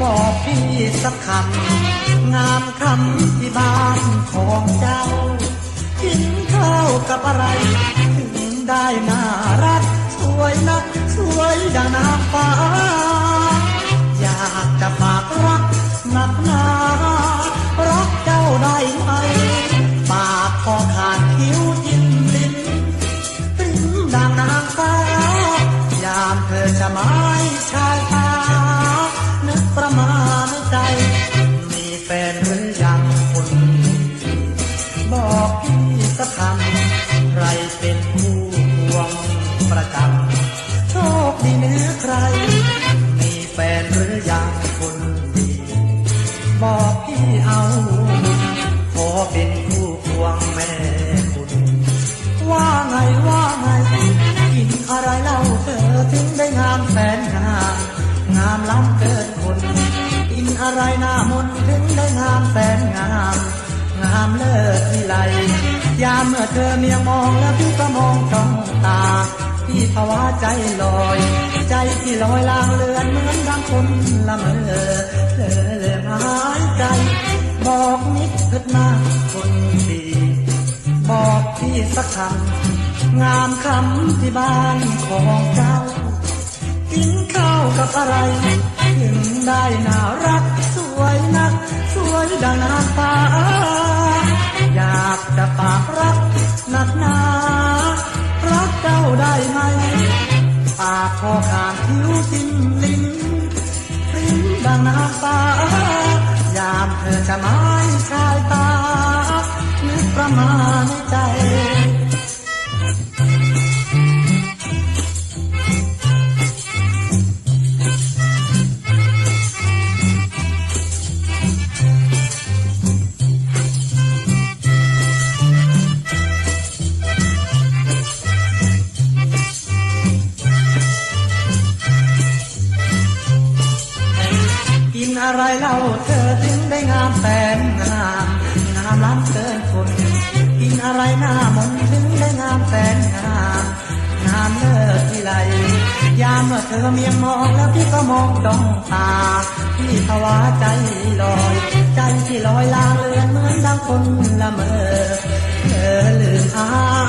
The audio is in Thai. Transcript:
บอกพี่สักคำงามคำที่บ้านของเจ้า กินข้าวกับอะไรถึงได้น่ารัก สวยนัก สวยดังนางฟ้า อยากจะฝากรักนักหนารักเจ้าได้ไหมปากคอขาดคิ้วจิ้มลิ้นติ้งดังนางฟ้ายามเธอจะไม่ชา ถึงได้งามแสนงามงามล้ำเกินคนกินอะไรหน้ามนถึงได้งามแสนงาม งามเลิศวิไลยามเมื่อเธอเมียงมองแล้วพี่ก็มองจ้องตาพี่ภาวะใจลอย ใจที่ลอยลางเลือนเหมือนดังคนละเมอเลอเลยหายใจ บอกนิดเถิดนะคนดีบอกพี่สักคำงามคำที่บ้านของเจ้า กินข้าวกับอะไรถึงได้น่ารักสวยนัก สวยดังนางฟ้าอยากจะฝากรักหนักหนารักเจ้าได้ไหม ปากคอขาดคิ้วจิ้มลิ้นปริ้มดังนางฟ้ายามเธอจะหมายชายตานึกประมาณใจ อะไรเล่าเธอถึงได้งามแสนงามงามล้ำเกินคนกินอะไรหน้ามนถึงได้งามแสนงามงามเลิศที่ไรยามว่อเธอเมียมองแล้วพี่ก็มองดองตาพี่ภาวะใจลอย ใจที่ลอยลางเลือนเหมือนดังคนละเมอเธอลืมอา